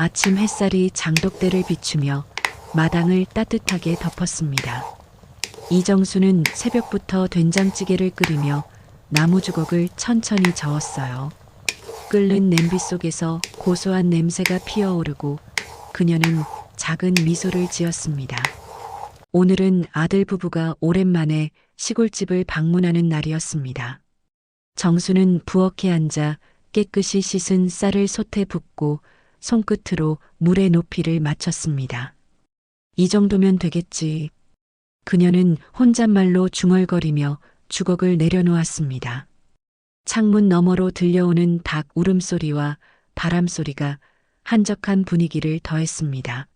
아침 햇살이 장독대를 비추며 마당을 따뜻하게 덮었습니다. 이정수는 새벽부터 된장찌개를 끓이며 나무 주걱을 천천히 저었어요. 끓는 냄비 속에서 고소한 냄새가 피어오르고 그녀는 작은 미소를 지었습니다. 오늘은 아들 부부가 오랜만에 시골집을 방문하는 날이었습니다. 정수는 부엌에 앉아 깨끗이 씻은 쌀을 솥에 붓고 손끝으로 물의 높이를 맞췄습니다. 이 정도면 되겠지. 그녀는 혼잣말로 중얼거리며 주걱을 내려놓았습니다. 창문 너머로 들려오는 닭 울음소리와 바람소리가 한적한 분위기를 더했습니다.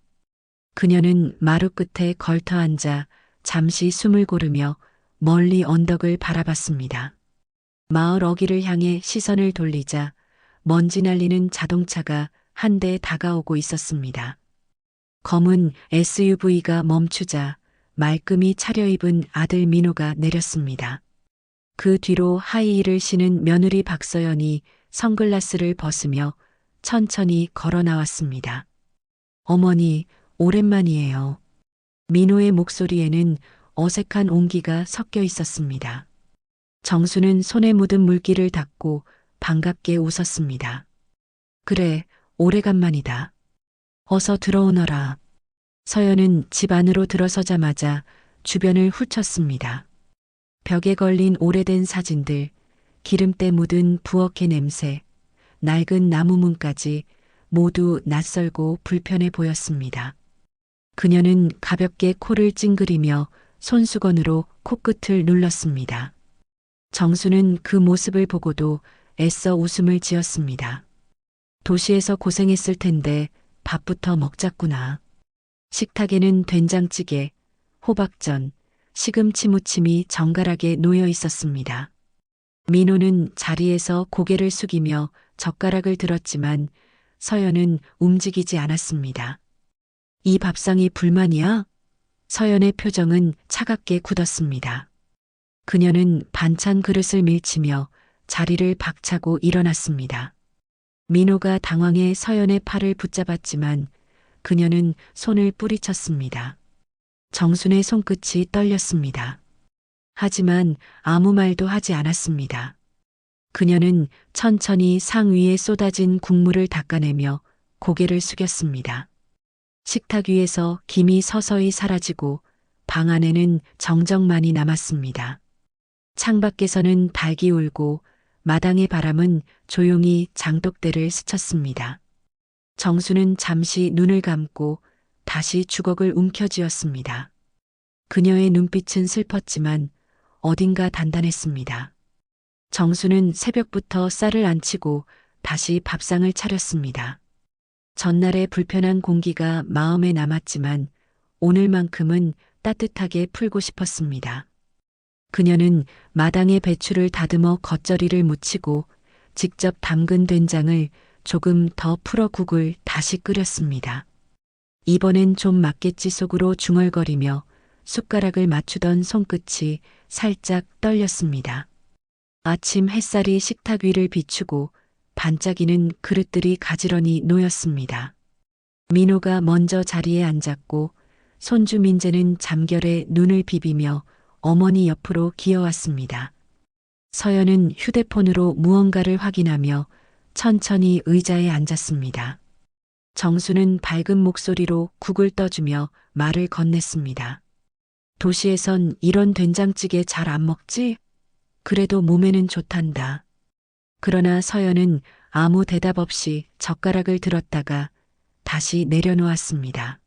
그녀는 마루 끝에 걸터 앉아 잠시 숨을 고르며 멀리 언덕을 바라봤습니다. 마을 어귀를 향해 시선을 돌리자 먼지 날리는 자동차가 한 대 다가오고 있었습니다. 검은 SUV가 멈추자 말끔히 차려입은 아들 민호가 내렸습니다. 그 뒤로 하이힐을 신은 며느리 박서연이 선글라스를 벗으며 천천히 걸어 나왔습니다. 어머니, 오랜만이에요. 민호의 목소리에는 어색한 온기가 섞여 있었습니다. 정수는 손에 묻은 물기를 닦고 반갑게 웃었습니다. 그래, 오래간만이다. 어서 들어오너라. 서연은 집 안으로 들어서자마자 주변을 훑쳤습니다. 벽에 걸린 오래된 사진들, 기름때 묻은 부엌의 냄새, 낡은 나무문까지 모두 낯설고 불편해 보였습니다. 그녀는 가볍게 코를 찡그리며 손수건으로 코끝을 눌렀습니다. 정수는 그 모습을 보고도 애써 웃음을 지었습니다. 도시에서 고생했을 텐데 밥부터 먹자꾸나. 식탁에는 된장찌개, 호박전, 시금치 무침이 정갈하게 놓여 있었습니다. 민호는 자리에서 고개를 숙이며 젓가락을 들었지만 서연은 움직이지 않았습니다. 이 밥상이 불만이야? 서연의 표정은 차갑게 굳었습니다. 그녀는 반찬 그릇을 밀치며 자리를 박차고 일어났습니다. 민호가 당황해 서연의 팔을 붙잡았지만 그녀는 손을 뿌리쳤습니다. 정순의 손끝이 떨렸습니다. 하지만 아무 말도 하지 않았습니다. 그녀는 천천히 상 위에 쏟아진 국물을 닦아내며 고개를 숙였습니다. 식탁 위에서 김이 서서히 사라지고 방 안에는 정적만이 남았습니다. 창밖에서는 닭이 울고 마당의 바람은 조용히 장독대를 스쳤습니다. 정수는 잠시 눈을 감고 다시 주걱을 움켜쥐었습니다. 그녀의 눈빛은 슬펐지만 어딘가 단단했습니다. 정수는 새벽부터 쌀을 안 치고 다시 밥상을 차렸습니다. 전날의 불편한 공기가 마음에 남았지만 오늘만큼은 따뜻하게 풀고 싶었습니다. 그녀는 마당에 배추를 다듬어 겉절이를 묻히고 직접 담근 된장을 조금 더 풀어 국을 다시 끓였습니다. 이번엔 좀 맞겠지 속으로 중얼거리며 숟가락을 맞추던 손끝이 살짝 떨렸습니다. 아침 햇살이 식탁 위를 비추고 반짝이는 그릇들이 가지런히 놓였습니다. 민호가 먼저 자리에 앉았고 손주 민재는 잠결에 눈을 비비며 어머니 옆으로 기어왔습니다. 서연은 휴대폰으로 무언가를 확인하며 천천히 의자에 앉았습니다. 정수는 밝은 목소리로 국을 떠주며 말을 건넸습니다. 도시에선 이런 된장찌개 잘 안 먹지? 그래도 몸에는 좋단다. 그러나 서연은 아무 대답 없이 젓가락을 들었다가 다시 내려놓았습니다.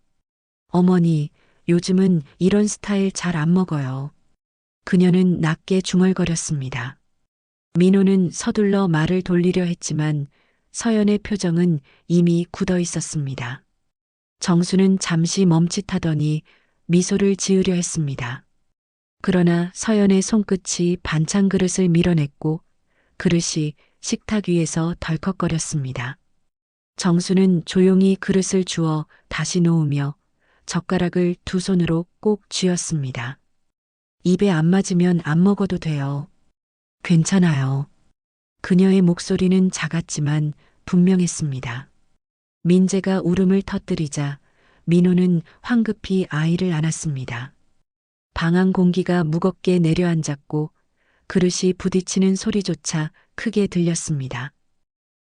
어머니, 요즘은 이런 스타일 잘 안 먹어요. 그녀는 낮게 중얼거렸습니다. 민호는 서둘러 말을 돌리려 했지만 서연의 표정은 이미 굳어 있었습니다. 정수는 잠시 멈칫하더니 미소를 지으려 했습니다. 그러나 서연의 손끝이 반찬 그릇을 밀어냈고 그릇이 식탁 위에서 덜컥거렸습니다. 정수는 조용히 그릇을 주어 다시 놓으며 젓가락을 두 손으로 꼭 쥐었습니다. 입에 안 맞으면 안 먹어도 돼요. 괜찮아요. 그녀의 목소리는 작았지만 분명했습니다. 민재가 울음을 터뜨리자 민호는 황급히 아이를 안았습니다. 방안 공기가 무겁게 내려앉았고 그릇이 부딪히는 소리조차 크게 들렸습니다.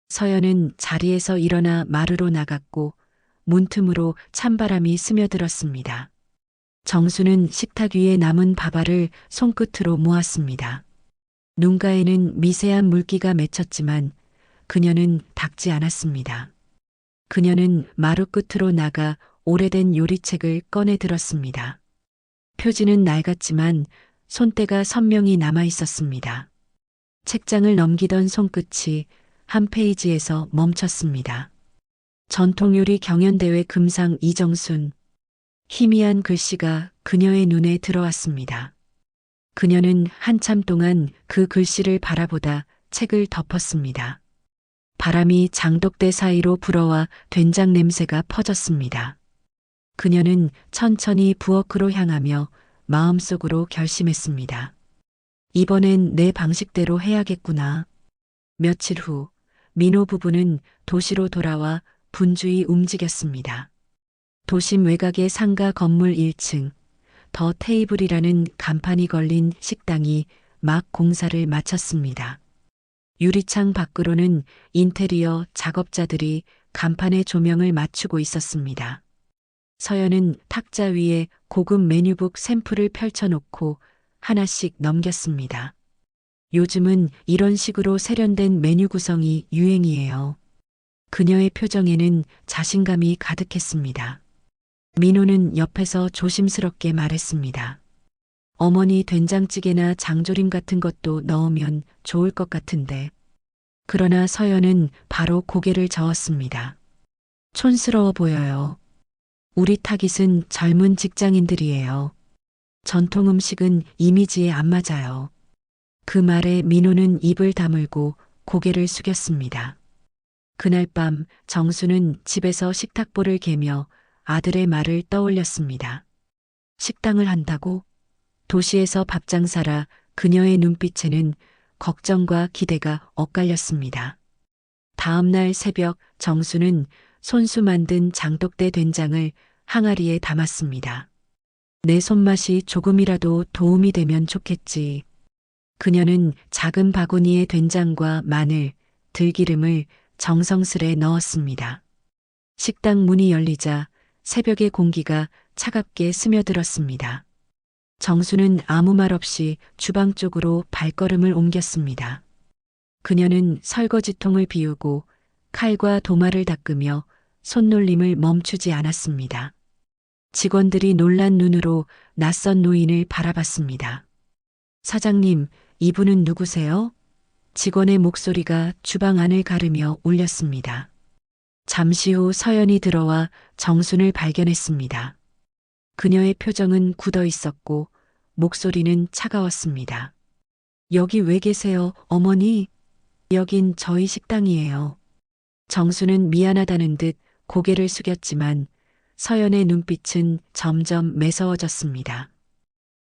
서연은 자리에서 일어나 마루로 나갔고 문틈으로 찬바람이 스며들었습니다. 정수는 식탁 위에 남은 밥알을 손끝으로 모았습니다. 눈가에는 미세한 물기가 맺혔지만 그녀는 닦지 않았습니다. 그녀는 마루 끝으로 나가 오래된 요리책을 꺼내 들었습니다. 표지는 낡았지만 손때가 선명히 남아 있었습니다. 책장을 넘기던 손끝이 한 페이지에서 멈췄습니다. 전통요리 경연대회 금상 이정순. 희미한 글씨가 그녀의 눈에 들어왔습니다. 그녀는 한참 동안 그 글씨를 바라보다 책을 덮었습니다. 바람이 장독대 사이로 불어와 된장 냄새가 퍼졌습니다. 그녀는 천천히 부엌으로 향하며 마음속으로 결심했습니다. 이번엔 내 방식대로 해야겠구나. 며칠 후 민호 부부는 도시로 돌아와 분주히 움직였습니다. 도심 외곽의 상가 건물 1층, 더 테이블이라는 간판이 걸린 식당이 막 공사를 마쳤습니다. 유리창 밖으로는 인테리어 작업자들이 간판의 조명을 맞추고 있었습니다. 서연은 탁자 위에 고급 메뉴북 샘플을 펼쳐놓고 하나씩 넘겼습니다. 요즘은 이런 식으로 세련된 메뉴 구성이 유행이에요. 그녀의 표정에는 자신감이 가득했습니다. 민호는 옆에서 조심스럽게 말했습니다. 어머니 된장찌개나 장조림 같은 것도 넣으면 좋을 것 같은데. 그러나 서연은 바로 고개를 저었습니다. 촌스러워 보여요. 우리 타깃은 젊은 직장인들이에요. 전통 음식은 이미지에 안 맞아요. 그 말에 민호는 입을 다물고 고개를 숙였습니다. 그날 밤 정수는 집에서 식탁보를 개며 아들의 말을 떠올렸습니다. 식당을 한다고? 도시에서 밥 장사라 그녀의 눈빛에는 걱정과 기대가 엇갈렸습니다. 다음 날 새벽 정수는 손수 만든 장독대 된장을 항아리에 담았습니다. 내 손맛이 조금이라도 도움이 되면 좋겠지. 그녀는 작은 바구니에 된장과 마늘, 들기름을 정성스레 넣었습니다. 식당 문이 열리자 새벽의 공기가 차갑게 스며들었습니다. 정수는 아무 말 없이 주방 쪽으로 발걸음을 옮겼습니다. 그녀는 설거지통을 비우고 칼과 도마를 닦으며 손놀림을 멈추지 않았습니다. 직원들이 놀란 눈으로 낯선 노인을 바라봤습니다. 사장님, 이분은 누구세요? 직원의 목소리가 주방 안을 가르며 울렸습니다. 잠시 후 서연이 들어와 정순을 발견했습니다. 그녀의 표정은 굳어 있었고 목소리는 차가웠습니다. 여기 왜 계세요, 어머니? 여긴 저희 식당이에요. 정수는 미안하다는 듯 고개를 숙였지만 서연의 눈빛은 점점 매서워졌습니다.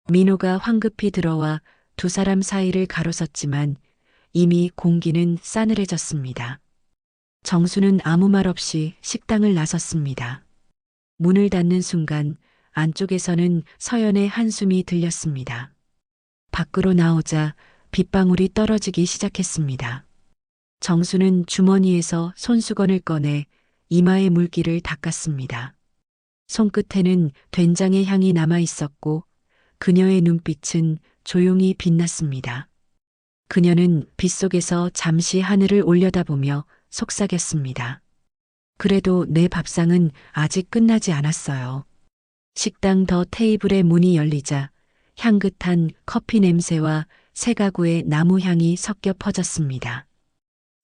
민호가 황급히 들어와 두 사람 사이를 가로섰지만 이미 공기는 싸늘해졌습니다. 정수는 아무 말 없이 식당을 나섰습니다. 문을 닫는 순간 안쪽에서는 서연의 한숨이 들렸습니다. 밖으로 나오자 빗방울이 떨어지기 시작했습니다. 정수는 주머니에서 손수건을 꺼내 이마의 물기를 닦았습니다. 손끝에는 된장의 향이 남아 있었고 그녀의 눈빛은 조용히 빛났습니다. 그녀는 빗속에서 잠시 하늘을 올려다보며 속삭였습니다. 그래도 내 밥상은 아직 끝나지 않았어요. 식당 더 테이블의 문이 열리자 향긋한 커피 냄새와 새 가구의 나무 향이 섞여 퍼졌습니다.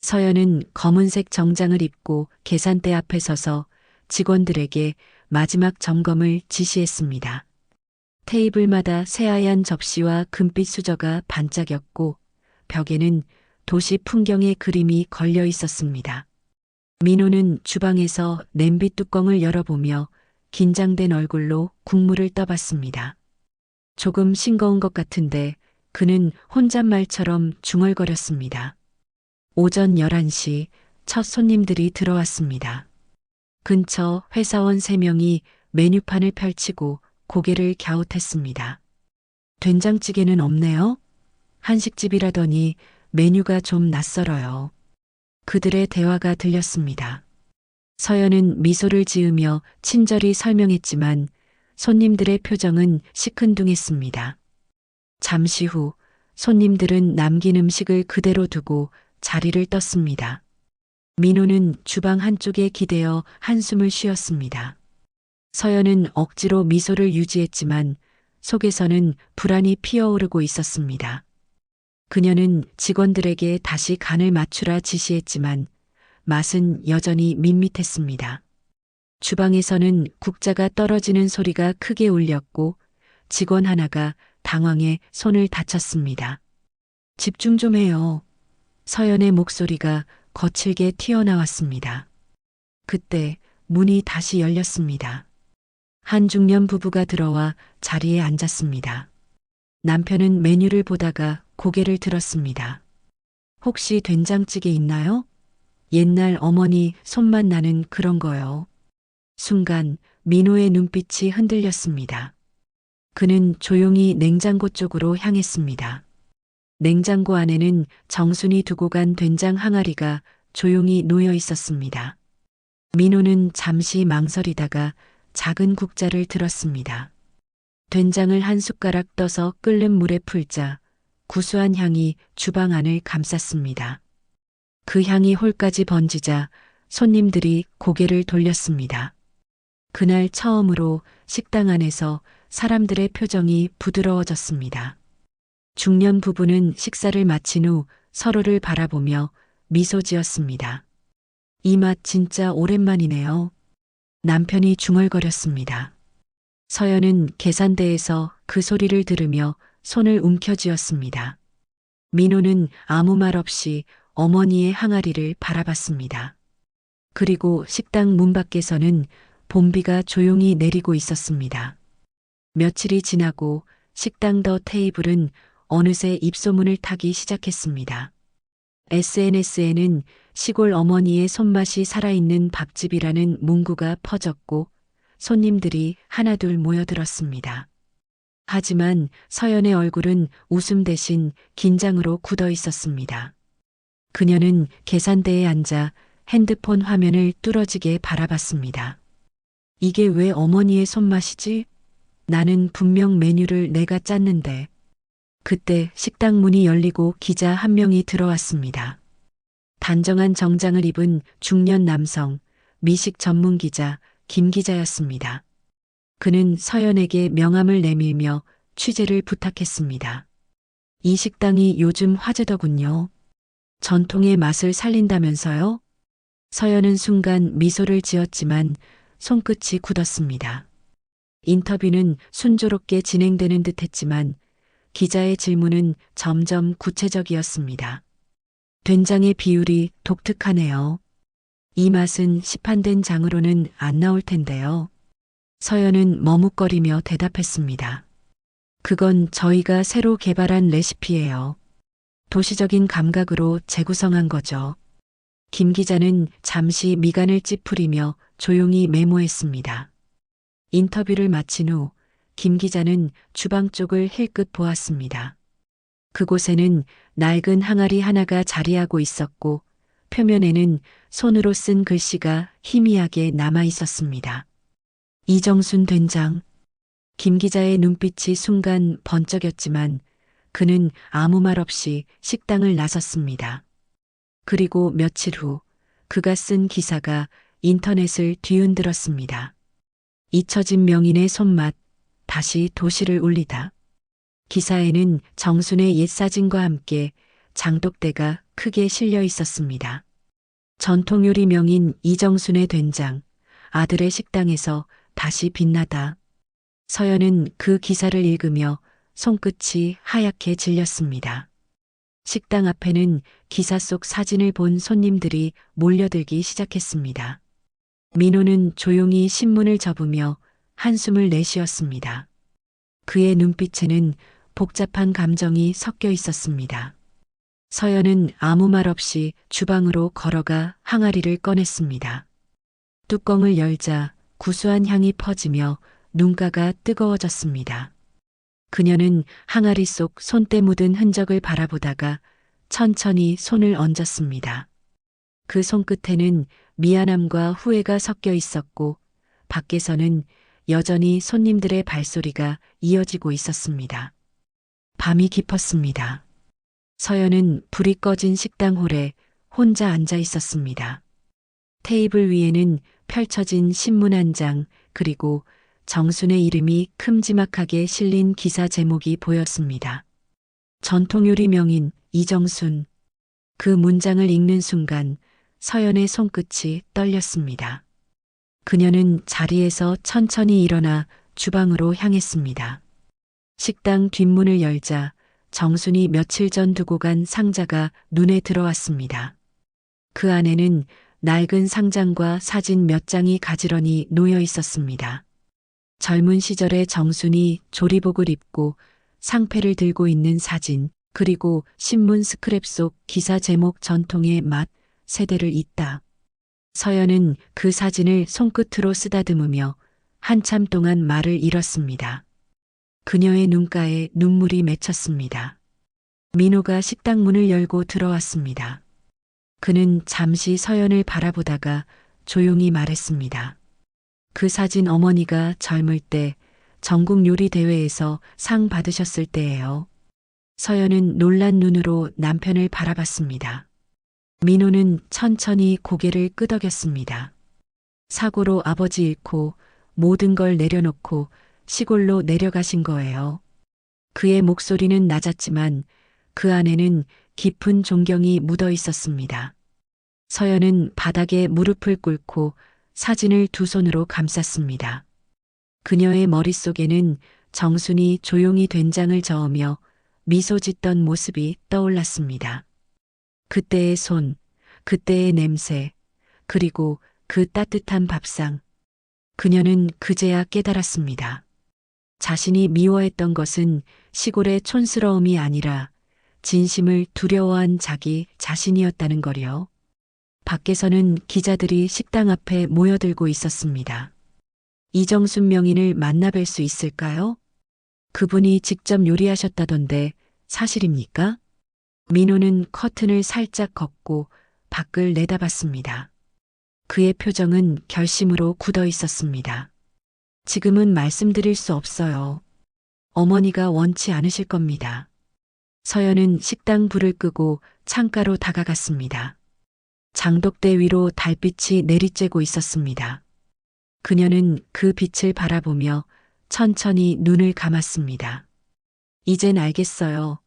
서연은 검은색 정장을 입고 계산대 앞에 서서 직원들에게 마지막 점검을 지시했습니다. 테이블마다 새하얀 접시와 금빛 수저가 반짝였고 벽에는 도시 풍경의 그림이 걸려 있었습니다. 민호는 주방에서 냄비 뚜껑을 열어보며 긴장된 얼굴로 국물을 떠봤습니다. 조금 싱거운 것 같은데 그는 혼잣말처럼 중얼거렸습니다. 오전 11시 첫 손님들이 들어왔습니다. 근처 회사원 세명이 메뉴판을 펼치고 고개를 갸웃했습니다. 된장찌개는 없네요? 한식집이라더니 메뉴가 좀 낯설어요. 그들의 대화가 들렸습니다. 서연은 미소를 지으며 친절히 설명했지만 손님들의 표정은 시큰둥했습니다. 잠시 후 손님들은 남긴 음식을 그대로 두고 자리를 떴습니다. 민호는 주방 한쪽에 기대어 한숨을 쉬었습니다. 서연은 억지로 미소를 유지했지만 속에서는 불안이 피어오르고 있었습니다. 그녀는 직원들에게 다시 간을 맞추라 지시했지만 맛은 여전히 밋밋했습니다. 주방에서는 국자가 떨어지는 소리가 크게 울렸고 직원 하나가 당황해 손을 다쳤습니다. 집중 좀 해요. 서연의 목소리가 거칠게 튀어나왔습니다. 그때 문이 다시 열렸습니다. 한 중년 부부가 들어와 자리에 앉았습니다. 남편은 메뉴를 보다가 고개를 들었습니다. 혹시 된장찌개 있나요? 옛날 어머니 손맛 나는 그런 거요. 순간 민호의 눈빛이 흔들렸습니다. 그는 조용히 냉장고 쪽으로 향했습니다. 냉장고 안에는 정순이 두고 간 된장 항아리가 조용히 놓여 있었습니다. 민호는 잠시 망설이다가 작은 국자를 들었습니다. 된장을 한 숟가락 떠서 끓는 물에 풀자 구수한 향이 주방 안을 감쌌습니다. 그 향이 홀까지 번지자 손님들이 고개를 돌렸습니다. 그날 처음으로 식당 안에서 사람들의 표정이 부드러워졌습니다. 중년 부부는 식사를 마친 후 서로를 바라보며 미소 지었습니다. 이 맛 진짜 오랜만이네요. 남편이 중얼거렸습니다. 서연은 계산대에서 그 소리를 들으며 손을 움켜쥐었습니다. 민호는 아무 말 없이 어머니의 항아리를 바라봤습니다. 그리고 식당 문 밖에서는 봄비가 조용히 내리고 있었습니다. 며칠이 지나고 식당 더 테이블은 어느새 입소문을 타기 시작했습니다. SNS에는 시골 어머니의 손맛이 살아있는 밥집이라는 문구가 퍼졌고 손님들이 하나둘 모여들었습니다. 하지만 서연의 얼굴은 웃음 대신 긴장으로 굳어 있었습니다. 그녀는 계산대에 앉아 핸드폰 화면을 뚫어지게 바라봤습니다. 이게 왜 어머니의 손맛이지? 나는 분명 메뉴를 내가 짰는데. 그때 식당 문이 열리고 기자 한 명이 들어왔습니다. 단정한 정장을 입은 중년 남성, 미식 전문 기자 김 기자였습니다. 그는 서연에게 명함을 내밀며 취재를 부탁했습니다. 이 식당이 요즘 화제더군요. 전통의 맛을 살린다면서요? 서연은 순간 미소를 지었지만 손끝이 굳었습니다. 인터뷰는 순조롭게 진행되는 듯 했지만 기자의 질문은 점점 구체적이었습니다. 된장의 비율이 독특하네요. 이 맛은 시판된 장으로는 안 나올 텐데요. 서연은 머뭇거리며 대답했습니다. 그건 저희가 새로 개발한 레시피예요. 도시적인 감각으로 재구성한 거죠. 김 기자는 잠시 미간을 찌푸리며 조용히 메모했습니다. 인터뷰를 마친 후 김 기자는 주방 쪽을 힐끗 보았습니다. 그곳에는 낡은 항아리 하나가 자리하고 있었고 표면에는 손으로 쓴 글씨가 희미하게 남아 있었습니다. 이정순 된장. 김 기자의 눈빛이 순간 번쩍였지만 그는 아무 말 없이 식당을 나섰습니다. 그리고 며칠 후 그가 쓴 기사가 인터넷을 뒤흔들었습니다. 잊혀진 명인의 손맛, 다시 도시를 울리다. 기사에는 정순의 옛 사진과 함께 장독대가 크게 실려 있었습니다. 전통 요리 명인 이정순의 된장, 아들의 식당에서 다시 빛나다. 서연은 그 기사를 읽으며 손끝이 하얗게 질렸습니다. 식당 앞에는 기사 속 사진을 본 손님들이 몰려들기 시작했습니다. 민호는 조용히 신문을 접으며 한숨을 내쉬었습니다. 그의 눈빛에는 복잡한 감정이 섞여 있었습니다. 서연은 아무 말 없이 주방으로 걸어가 항아리를 꺼냈습니다. 뚜껑을 열자 구수한 향이 퍼지며 눈가가 뜨거워졌습니다. 그녀는 항아리 속 손때 묻은 흔적을 바라보다가 천천히 손을 얹었습니다. 그 손끝에는 미안함과 후회가 섞여 있었고 밖에서는 여전히 손님들의 발소리가 이어지고 있었습니다. 밤이 깊었습니다. 서연은 불이 꺼진 식당 홀에 혼자 앉아 있었습니다. 테이블 위에는 펼쳐진 신문 한 장, 그리고 정순의 이름이 큼지막하게 실린 기사 제목이 보였습니다. 전통요리 명인 이정순. 그 문장을 읽는 순간 서연의 손끝이 떨렸습니다. 그녀는 자리에서 천천히 일어나 주방으로 향했습니다. 식당 뒷문을 열자 정순이 며칠 전 두고 간 상자가 눈에 들어왔습니다. 그 안에는 낡은 상장과 사진 몇 장이 가지런히 놓여 있었습니다. 젊은 시절의 정순이 조리복을 입고 상패를 들고 있는 사진, 그리고 신문 스크랩 속 기사 제목 전통의 맛, 세대를 잇다. 서연은 그 사진을 손끝으로 쓰다듬으며 한참 동안 말을 잃었습니다. 그녀의 눈가에 눈물이 맺혔습니다. 민호가 식당 문을 열고 들어왔습니다. 그는 잠시 서연을 바라보다가 조용히 말했습니다. 그 사진 어머니가 젊을 때 전국 요리 대회에서 상 받으셨을 때예요. 서연은 놀란 눈으로 남편을 바라봤습니다. 민호는 천천히 고개를 끄덕였습니다. 사고로 아버지 잃고 모든 걸 내려놓고 시골로 내려가신 거예요. 그의 목소리는 낮았지만 그 안에는 깊은 존경이 묻어 있었습니다. 서연은 바닥에 무릎을 꿇고 사진을 두 손으로 감쌌습니다. 그녀의 머릿속에는 정순이 조용히 된장을 저으며 미소 짓던 모습이 떠올랐습니다. 그때의 손, 그때의 냄새, 그리고 그 따뜻한 밥상. 그녀는 그제야 깨달았습니다. 자신이 미워했던 것은 시골의 촌스러움이 아니라 진심을 두려워한 자기 자신이었다는 거요. 밖에서는 기자들이 식당 앞에 모여들고 있었습니다. 이정순 명인을 만나뵐 수 있을까요? 그분이 직접 요리하셨다던데 사실입니까? 민호는 커튼을 살짝 걷고 밖을 내다봤습니다. 그의 표정은 결심으로 굳어 있었습니다. 지금은 말씀드릴 수 없어요. 어머니가 원치 않으실 겁니다. 서연은 식당 불을 끄고 창가로 다가갔습니다. 장독대 위로 달빛이 내리쬐고 있었습니다. 그녀는 그 빛을 바라보며 천천히 눈을 감았습니다. 이젠 알겠어요.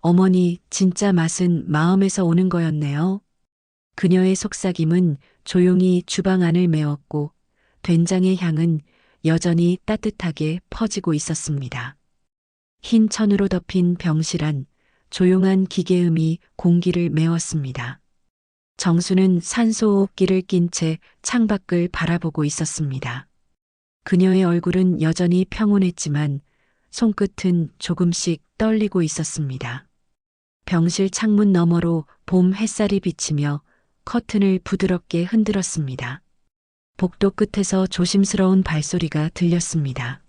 어머니 진짜 맛은 마음에서 오는 거였네요. 그녀의 속삭임은 조용히 주방 안을 메웠고 된장의 향은 여전히 따뜻하게 퍼지고 있었습니다. 흰 천으로 덮인 병실 안 조용한 기계음이 공기를 메웠습니다. 정수는 산소호흡기를 낀 채 창밖을 바라보고 있었습니다. 그녀의 얼굴은 여전히 평온했지만 손끝은 조금씩 떨리고 있었습니다. 병실 창문 너머로 봄 햇살이 비치며 커튼을 부드럽게 흔들었습니다. 복도 끝에서 조심스러운 발소리가 들렸습니다.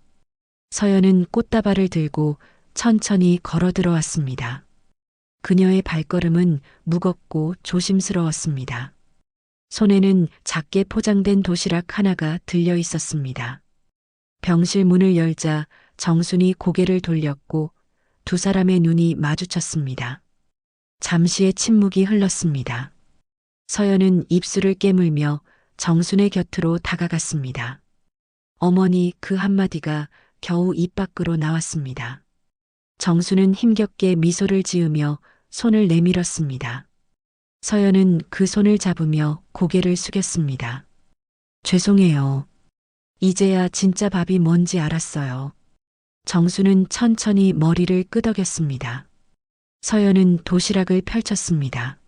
서연은 꽃다발을 들고 천천히 걸어 들어왔습니다. 그녀의 발걸음은 무겁고 조심스러웠습니다. 손에는 작게 포장된 도시락 하나가 들려 있었습니다. 병실 문을 열자 정순이 고개를 돌렸고 두 사람의 눈이 마주쳤습니다. 잠시의 침묵이 흘렀습니다. 서연은 입술을 깨물며 정순의 곁으로 다가갔습니다. 어머니 그 한마디가 겨우 입 밖으로 나왔습니다. 정수는 힘겹게 미소를 지으며 손을 내밀었습니다. 서연은 그 손을 잡으며 고개를 숙였습니다. 죄송해요. 이제야 진짜 밥이 뭔지 알았어요. 정수는 천천히 머리를 끄덕였습니다. 서연은 도시락을 펼쳤습니다.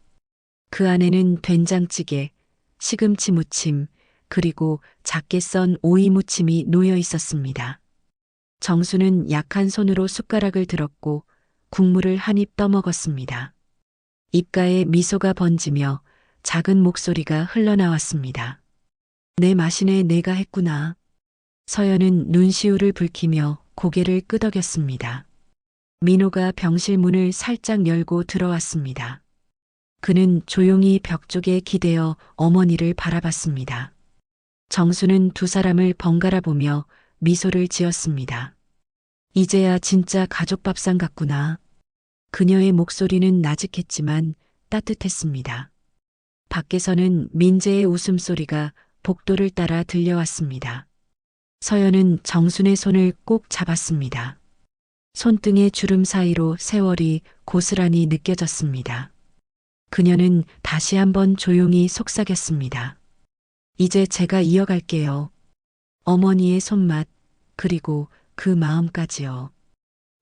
그 안에는 된장찌개, 시금치 무침, 그리고 작게 썬 오이 무침이 놓여 있었습니다. 정수는 약한 손으로 숟가락을 들었고 국물을 한 입 떠먹었습니다. 입가에 미소가 번지며 작은 목소리가 흘러나왔습니다. 내 마신에 내가 했구나. 서연은 눈시울을 붉히며 고개를 끄덕였습니다. 민호가 병실 문을 살짝 열고 들어왔습니다. 그는 조용히 벽 쪽에 기대어 어머니를 바라봤습니다. 정수는 두 사람을 번갈아 보며 미소를 지었습니다. 이제야 진짜 가족 밥상 같구나. 그녀의 목소리는 나직했지만 따뜻했습니다. 밖에서는 민재의 웃음소리가 복도를 따라 들려왔습니다. 서연은 정순의 손을 꼭 잡았습니다. 손등의 주름 사이로 세월이 고스란히 느껴졌습니다. 그녀는 다시 한번 조용히 속삭였습니다. 이제 제가 이어갈게요. 어머니의 손맛, 그리고 그 마음까지요.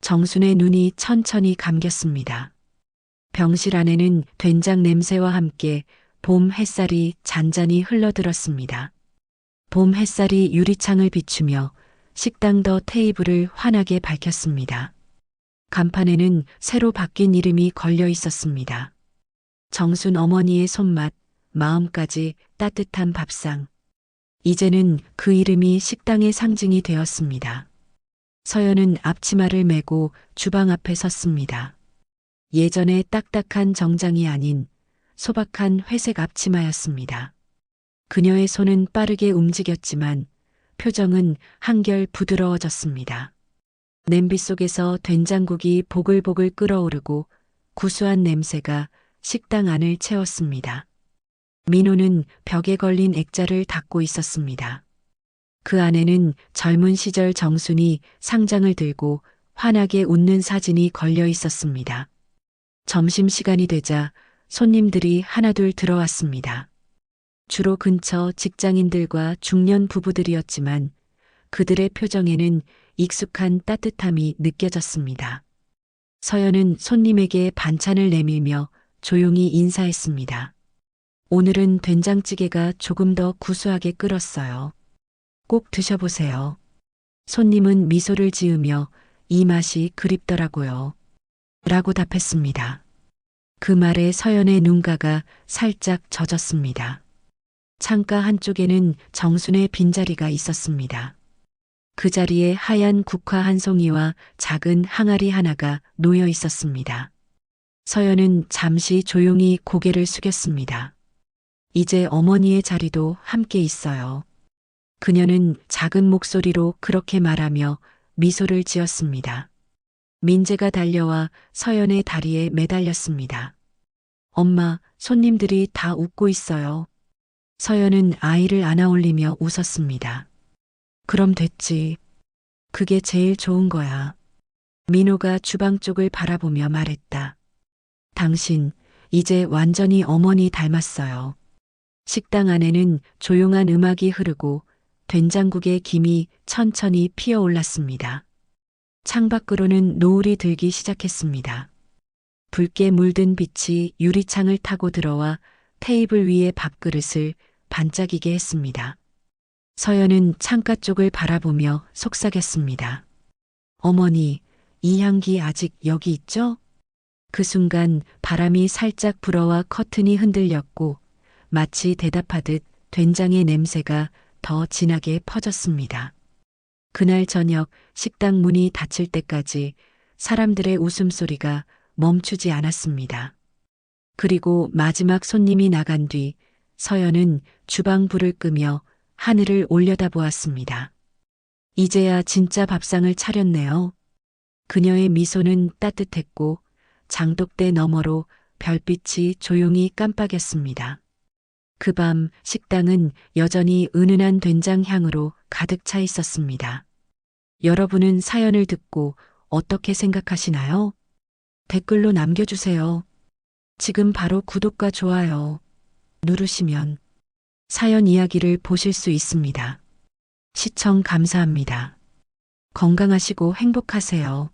정순의 눈이 천천히 감겼습니다. 병실 안에는 된장 냄새와 함께 봄 햇살이 잔잔히 흘러들었습니다. 봄 햇살이 유리창을 비추며 식당 더 테이블을 환하게 밝혔습니다. 간판에는 새로 바뀐 이름이 걸려 있었습니다. 정순 어머니의 손맛, 마음까지 따뜻한 밥상. 이제는 그 이름이 식당의 상징이 되었습니다. 서연은 앞치마를 메고 주방 앞에 섰습니다. 예전의 딱딱한 정장이 아닌 소박한 회색 앞치마였습니다. 그녀의 손은 빠르게 움직였지만 표정은 한결 부드러워졌습니다. 냄비 속에서 된장국이 보글보글 끓어오르고 구수한 냄새가 식당 안을 채웠습니다. 민호는 벽에 걸린 액자를 닫고 있었습니다. 그 안에는 젊은 시절 정순이 상장을 들고 환하게 웃는 사진이 걸려 있었습니다. 점심시간이 되자 손님들이 하나둘 들어왔습니다. 주로 근처 직장인들과 중년 부부들이었지만 그들의 표정에는 익숙한 따뜻함이 느껴졌습니다. 서연은 손님에게 반찬을 내밀며 조용히 인사했습니다. 오늘은 된장찌개가 조금 더 구수하게 끓었어요. 꼭 드셔보세요. 손님은 미소를 지으며 이 맛이 그립더라고요. 라고 답했습니다. 그 말에 서연의 눈가가 살짝 젖었습니다. 창가 한쪽에는 정순의 빈자리가 있었습니다. 그 자리에 하얀 국화 한 송이와 작은 항아리 하나가 놓여 있었습니다. 서연은 잠시 조용히 고개를 숙였습니다. 이제 어머니의 자리도 함께 있어요. 그녀는 작은 목소리로 그렇게 말하며 미소를 지었습니다. 민재가 달려와 서연의 다리에 매달렸습니다. 엄마, 손님들이 다 웃고 있어요. 서연은 아이를 안아 올리며 웃었습니다. 그럼 됐지. 그게 제일 좋은 거야. 민호가 주방 쪽을 바라보며 말했다. 당신, 이제 완전히 어머니 닮았어요. 식당 안에는 조용한 음악이 흐르고 된장국의 김이 천천히 피어올랐습니다. 창밖으로는 노을이 들기 시작했습니다. 붉게 물든 빛이 유리창을 타고 들어와 테이블 위의 밥그릇을 반짝이게 했습니다. 서연은 창가 쪽을 바라보며 속삭였습니다. 어머니, 이 향기 아직 여기 있죠? 그 순간 바람이 살짝 불어와 커튼이 흔들렸고 마치 대답하듯 된장의 냄새가 더 진하게 퍼졌습니다. 그날 저녁 식당 문이 닫힐 때까지 사람들의 웃음소리가 멈추지 않았습니다. 그리고 마지막 손님이 나간 뒤 서연은 주방 불을 끄며 하늘을 올려다보았습니다. 이제야 진짜 밥상을 차렸네요. 그녀의 미소는 따뜻했고 장독대 너머로 별빛이 조용히 깜빡였습니다. 그 밤 식당은 여전히 은은한 된장 향으로 가득 차 있었습니다. 여러분은 사연을 듣고 어떻게 생각하시나요? 댓글로 남겨주세요. 지금 바로 구독과 좋아요 누르시면 사연 이야기를 보실 수 있습니다. 시청 감사합니다. 건강하시고 행복하세요.